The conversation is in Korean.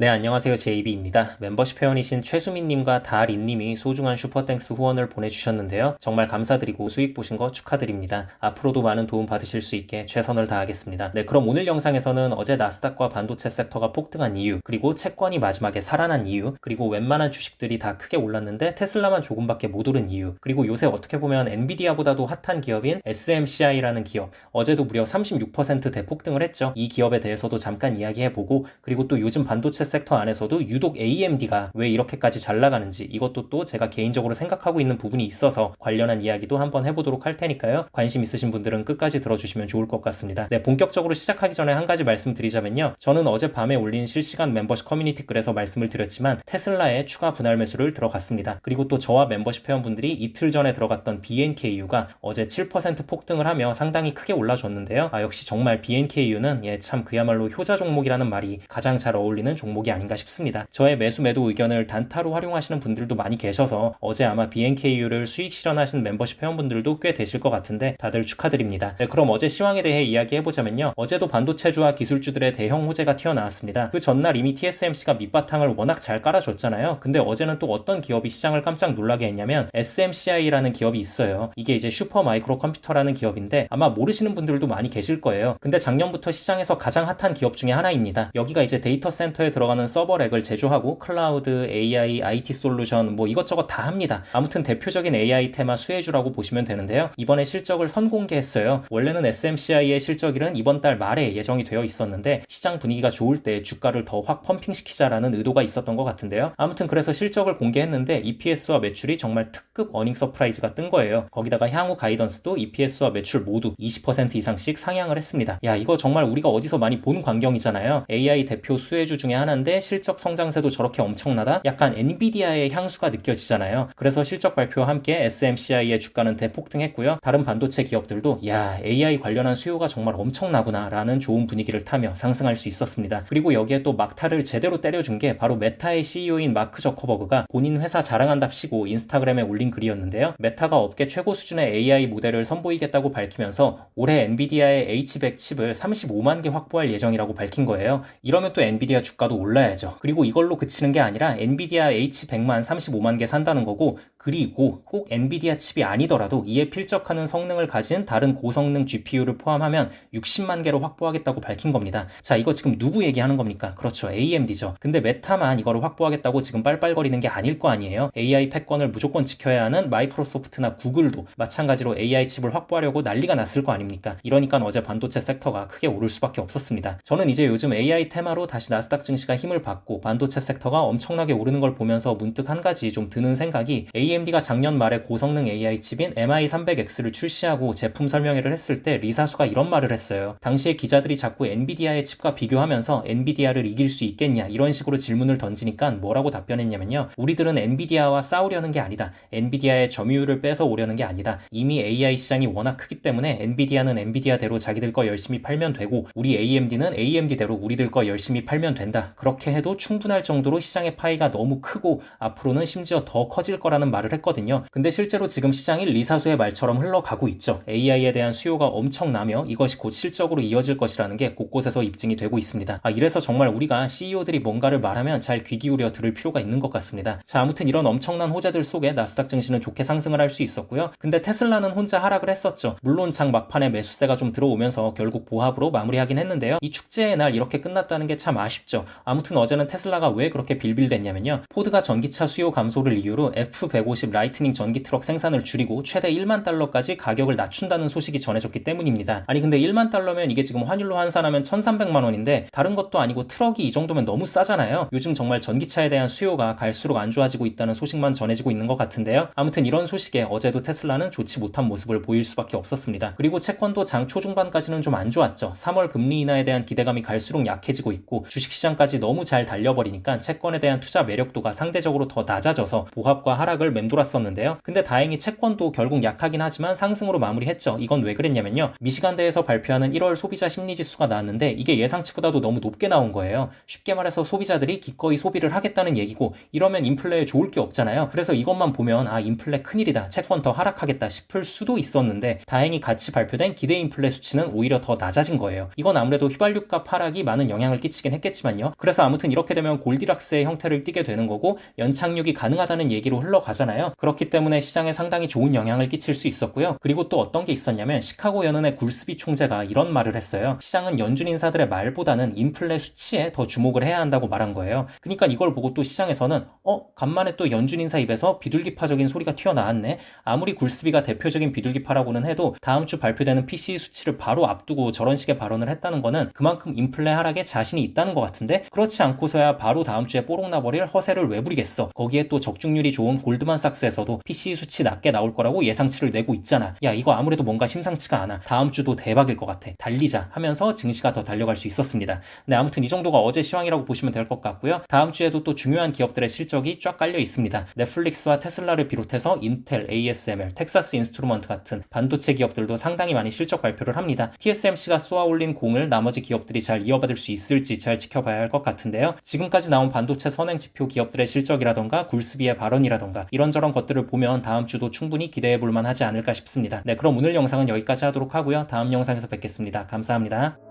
네, 안녕하세요. JB입니다. 멤버십 회원이신 최수민님과 다린님이 소중한 슈퍼땡스 후원을 보내주셨는데요. 정말 감사드리고 수익 보신 거 축하드립니다. 앞으로도 많은 도움 받으실 수 있게 최선을 다하겠습니다. 네, 그럼 오늘 영상에서는 어제 나스닥과 반도체 섹터가 폭등한 이유, 그리고 채권이 마지막에 살아난 이유, 그리고 웬만한 주식들이 다 크게 올랐는데 테슬라만 조금밖에 못 오른 이유, 그리고 요새 어떻게 보면 엔비디아보다도 핫한 기업인 SMCI라는 기업, 어제도 무려 36% 대폭등을 했죠. 이 기업에 대해서도 잠깐 이야기해보고, 그리고 또 요즘 반도체 섹터 안에서도 유독 AMD가 왜 이렇게까지 잘 나가는지 이것도 또 제가 개인적으로 생각하고 있는 부분이 있어서 관련한 이야기도 한번 해보도록 할 테니까요. 관심 있으신 분들은 끝까지 들어주시면 좋을 것 같습니다. 네, 본격적으로 시작하기 전에 한 가지 말씀드리자면요. 저는 어젯밤에 올린 실시간 멤버십 커뮤니티 글에서 말씀을 드렸지만 테슬라에 추가 분할 매수를 들어갔습니다. 그리고 또 저와 멤버십 회원분들이 이틀 전에 들어갔던 BNKU가 어제 7% 폭등을 하며 상당히 크게 올라줬는데요. 아, 역시 정말 BNKU는 예, 참 그야말로 효자 종목이라는 말이 가장 잘 어울리는 종목 종목이 아닌가 싶습니다. 저의 매수 매도 의견을 단타로 활용하시는 분들도 많이 계셔서 어제 아마 BNKU를 수익 실현하신 멤버십 회원분들도 꽤 되실 것 같은데 다들 축하드립니다. 네, 그럼 어제 시황에 대해 이야기해보자면요. 어제도 반도체주와 기술주들의 대형 호재가 튀어나왔습니다. 그 전날 이미 TSMC가 밑바탕을 워낙 잘 깔아줬잖아요. 근데 어제는 또 어떤 기업이 시장을 깜짝 놀라게 했냐면 SMCI라는 기업이 있어요. 이게 이제 슈퍼 마이크로 컴퓨터라는 기업인데 아마 모르시는 분들도 많이 계실 거예요. 근데 작년부터 시장에서 가장 핫한 기업 중에 하나입니다. 여기가 이제 데이터 센터에 들어가는 들어가는 서버 렉을 제조하고 클라우드, AI, IT 솔루션 뭐 이것저것 다 합니다. 아무튼 대표적인 AI 테마 수혜주라고 보시면 되는데요. 이번에 실적을 선공개했어요. 원래는 SMCI의 실적일은 이번 달 말에 예정이 되어 있었는데 시장 분위기가 좋을 때 주가를 더 확 펌핑시키자라는 의도가 있었던 것 같은데요. 아무튼 그래서 실적을 공개했는데 EPS와 매출이 정말 특급 어닝 서프라이즈가 뜬 거예요. 거기다가 향후 가이던스도 EPS와 매출 모두 20% 이상씩 상향을 했습니다. 야 이거 정말 우리가 어디서 많이 본 광경이잖아요. AI 대표 수혜주 중에 하나 한데 실적 성장세도 저렇게 엄청나다? 약간 엔비디아의 향수가 느껴지잖아요. 그래서 실적 발표와 함께 SMCI의 주가는 대폭등했고요. 다른 반도체 기업들도 야 AI 관련한 수요가 정말 엄청나구나 라는 좋은 분위기를 타며 상승할 수 있었습니다. 그리고 여기에 또 막타를 제대로 때려준 게 바로 메타의 CEO인 마크 저커버그가 본인 회사 자랑한답시고 인스타그램에 올린 글이었는데요. 메타가 업계 최고 수준의 AI 모델을 선보이겠다고 밝히면서 올해 엔비디아의 H100 칩을 35만 개 확보할 예정이라고 밝힌 거예요. 이러면 또 엔비디아 주가도 올라 올라야죠. 그리고 이걸로 그치는 게 아니라 엔비디아 H100만 35만 개 산다는 거고 그리고 꼭 엔비디아 칩이 아니더라도 이에 필적하는 성능을 가진 다른 고성능 GPU를 포함하면 60만 개로 확보하겠다고 밝힌 겁니다. 자, 이거 지금 누구 얘기하는 겁니까? 그렇죠. AMD죠. 근데 메타만 이거를 확보하겠다고 지금 빨빨거리는 게 아닐 거 아니에요. AI 패권을 무조건 지켜야 하는 마이크로소프트나 구글도 마찬가지로 AI 칩을 확보하려고 난리가 났을 거 아닙니까? 이러니까 어제 반도체 섹터가 크게 오를 수밖에 없었습니다. 저는 이제 요즘 AI 테마로 다시 나스닥 증시 가힘 힘을 받고 반도체 섹터가 엄청나게 오르는 걸 보면서 문득 한 가지 좀 드는 생각이 AMD가 작년 말에 고성능 AI 칩인 MI300X를 출시하고 제품 설명회를 했을 때 리사수가 이런 말을 했어요. 당시에 기자들이 자꾸 엔비디아의 칩과 비교하면서 엔비디아를 이길 수 있겠냐 이런 식으로 질문을 던지니까 뭐라고 답변했냐면요. 우리들은 엔비디아와 싸우려는 게 아니다. 엔비디아의 점유율을 뺏어 오려는 게 아니다. 이미 AI 시장이 워낙 크기 때문에 엔비디아는 엔비디아대로 자기들 거 열심히 팔면 되고 우리 AMD는 AMD대로 우리들 거 열심히 팔면 된다. 그렇게 해도 충분할 정도로 시장의 파이가 너무 크고 앞으로는 심지어 더 커질 거라는 말을 했거든요. 근데 실제로 지금 시장이 리사수의 말처럼 흘러가고 있죠. AI에 대한 수요가 엄청나며 이것이 곧 실적으로 이어질 것이라는 게 곳곳에서 입증이 되고 있습니다. 아, 이래서 정말 우리가 CEO들이 뭔가를 말하면 잘 귀 기울여 들을 필요가 있는 것 같습니다. 자, 아무튼 이런 엄청난 호재들 속에 나스닥 증시는 좋게 상승을 할 수 있었고요. 근데 테슬라는 혼자 하락을 했었죠. 물론 장 막판에 매수세가 좀 들어오면서 결국 보합으로 마무리하긴 했는데요. 이 축제의 날 이렇게 끝났다는 게 참 아쉽죠. 아무튼 어제는 테슬라가 왜 그렇게 빌빌댔냐면요. 포드가 전기차 수요 감소를 이유로 F150 라이트닝 전기 트럭 생산을 줄이고 최대 1만 달러까지 가격을 낮춘다는 소식이 전해졌기 때문입니다. 아니 근데 1만 달러면 이게 지금 환율로 환산하면 1,300만 원인데 다른 것도 아니고 트럭이 이 정도면 너무 싸잖아요. 요즘 정말 전기차에 대한 수요가 갈수록 안 좋아지고 있다는 소식만 전해지고 있는 것 같은데요. 아무튼 이런 소식에 어제도 테슬라는 좋지 못한 모습을 보일 수밖에 없었습니다. 그리고 채권도 장 초중반까지는 좀 안 좋았죠. 3월 금리 인하에 대한 기대감이 갈수록 약해지고 있고 주식시장까지 너무 잘 달려버리니까 채권에 대한 투자 매력도가 상대적으로 더 낮아져서 보합과 하락을 맴돌았었는데요. 근데 다행히 채권도 결국 약하긴 하지만 상승으로 마무리했죠. 이건 왜 그랬냐면요. 미시간대에서 발표하는 1월 소비자 심리지수가 나왔는데 이게 예상치보다도 너무 높게 나온 거예요. 쉽게 말해서 소비자들이 기꺼이 소비를 하겠다는 얘기고 이러면 인플레에 좋을 게 없잖아요. 그래서 이것만 보면 아 인플레 큰일이다. 채권 더 하락하겠다 싶을 수도 있었는데 다행히 같이 발표된 기대 인플레 수치는 오히려 더 낮아진 거예요. 이건 아무래도 휘발유값 하락이 많은 영향을 끼치긴 했겠지만요. 그래서 아무튼 이렇게 되면 골디락스의 형태를 띠게 되는 거고 연착륙이 가능하다는 얘기로 흘러가잖아요. 그렇기 때문에 시장에 상당히 좋은 영향을 끼칠 수 있었고요. 그리고 또 어떤 게 있었냐면 시카고 연은의 굴스비 총재가 이런 말을 했어요. 시장은 연준 인사들의 말보다는 인플레 수치에 더 주목을 해야 한다고 말한 거예요. 그러니까 이걸 보고 또 시장에서는 어 간만에 또 연준 인사 입에서 비둘기파적인 소리가 튀어나왔네. 아무리 굴스비가 대표적인 비둘기파라고는 해도 다음 주 발표되는 PCE 수치를 바로 앞두고 저런 식의 발언을 했다는 거는 그만큼 인플레 하락에 자신이 있다는 것 같은데 그렇지 않고서야 바로 다음 주에 뽀록 나버릴 허세를 왜 부리겠어. 거기에 또 적중률이 좋은 골드만삭스에서도 PCE 수치 낮게 나올 거라고 예상치를 내고 있잖아. 야 이거 아무래도 뭔가 심상치가 않아. 다음 주도 대박일 것 같아. 달리자 하면서 증시가 더 달려갈 수 있었습니다. 네 아무튼 이 정도가 어제 시황이라고 보시면 될 것 같고요. 다음 주에도 또 중요한 기업들의 실적이 쫙 깔려 있습니다. 넷플릭스와 테슬라를 비롯해서 인텔, ASML, 텍사스 인스트루먼트 같은 반도체 기업들도 상당히 많이 실적 발표를 합니다. TSMC가 쏘아 올린 공을 나머지 기업들이 잘 이어받을 수 있을지 잘 지켜봐야 할 것 같은데요. 지금까지 나온 반도체 선행 지표 기업들의 실적이라던가 굴스비의 발언이라던가 이런저런 것들을 보면 다음 주도 충분히 기대해 볼 만하지 않을까 싶습니다. 네, 그럼 오늘 영상은 여기까지 하도록 하고요. 다음 영상에서 뵙겠습니다. 감사합니다.